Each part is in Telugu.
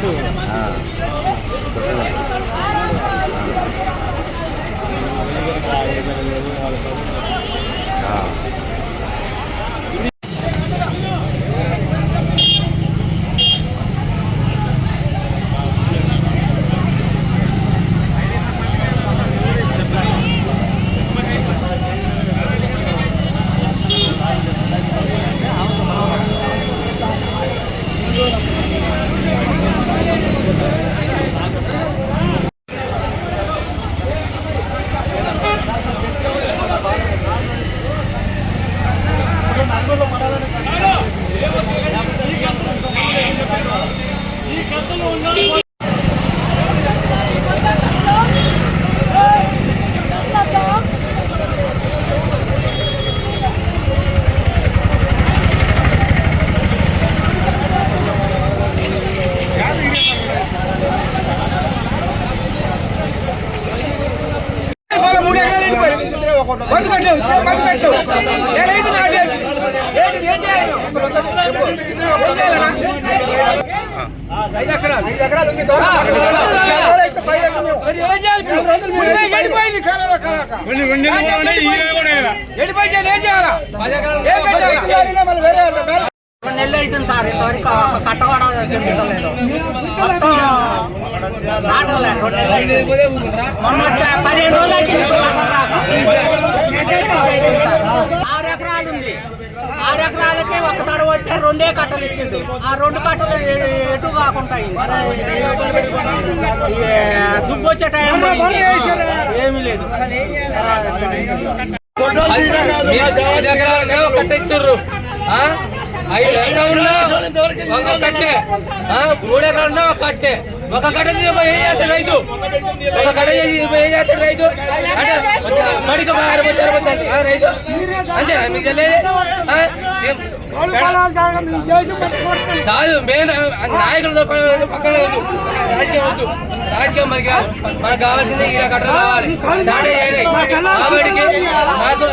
కట్టు ఆ. ఆ. మూడు ఎకరాలు ఎండిపోయింది. మందు పెట్టు, మందు పెట్టు. ఏ రైతు నాటు ఏంటి? ఏంటి, ఏం చేయాలి? ఏం చేయాలన్నా? ఐదు ఎకరాలు. ఆ, మరి ఏం చేయాలి ఇప్పుడు? మూడు ఎకరాలు ఎండిపోయింది కాలాల కాలాక. ఎండిపోయింది ఏం చేయాలా? ఏం పెట్టాలా? రెండు నెలలు అవుతుంది సార్ ఇంతవరకు కట్ట కూడా చెందుతలేదు మొత్తం నాటలే మొన్న పదిహేను రోజులు ఆరు ఎకరాలు ఉంది ఆరు ఎకరాలకి ఒక తడ వచ్చే రెండే కట్టలు ఇచ్చిండు. ఆ రెండు కట్టలు ఎటు కాకుండా దుబ్బు వచ్చే టైం ఏమీ లేదు. కట్టిస్తుర్రు. ఆ? ఐదు ఎకరాలు ఉన్నా ఒక కట్టే. ఆ? మూడు ఎకరాలు ఉన్నా ఒక కట్టే. ఒక కట్ట ఏం చేస్తాడు రైతు? ఒక కట్ట తీసిపోయి ఏం చేస్తాడు రైతు? అంటే మడికి ఒక అరవై అరవై రైతు? అంతే మీకు తెలియదు? కాదు మెయిన్ నాయకులతో పక్కన వద్దు రాజకీయం వద్దు. రాజకీయం మనకి మనకు కావాల్సింది ఈ కట్టలు కావాలి కాబట్టి మాకు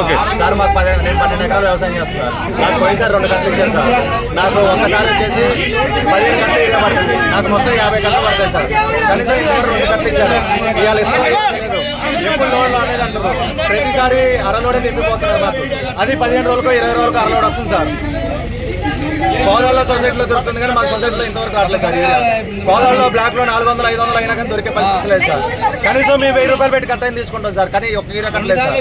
ఓకే. సార్ మాకు పదిహేను నేను పన్నెండు ఎకరాలు వ్యవసాయం చేస్తాను నాకు పోయిసారి రెండు గంటలు ఇచ్చేస్తాను నాకు ఒక్కసారి వచ్చేసి పదిహేను గంటలు ఇరవై పడుతుంది. నాకు మొత్తం యాభై గంటలు పడతాయి సార్. కనీసం ఇంతవరకు రెండు గంటలు ఇచ్చారు. ఇవాళ ఇస్తాను ఎప్పుడు లోడ్లు అనేది అంటారు ప్రతిసారి అరలోడే తిప్పిపోతున్నారు మాకు. అది పదిహేను రోజులకు ఇరవై రోజులకు అరలోడ్ వస్తుంది సార్. కోదాల్లో సొసైటీలో దొరుకుతుంది కానీ మాకు సొసైటీలో ఇంతవరకు రావట్లేదు సార్ కోదాల్లో బ్లాక్లో నాలుగు వందలు ఐదు వందలు అయినా కానీ దొరికే పరిస్థితి లేదు సార్. కనీసం మేము వెయ్యి రూపాయలు పెట్టి కట్టని తీసుకుంటాం సార్ కానీ ఒక ఈర కట్టలేదు సార్.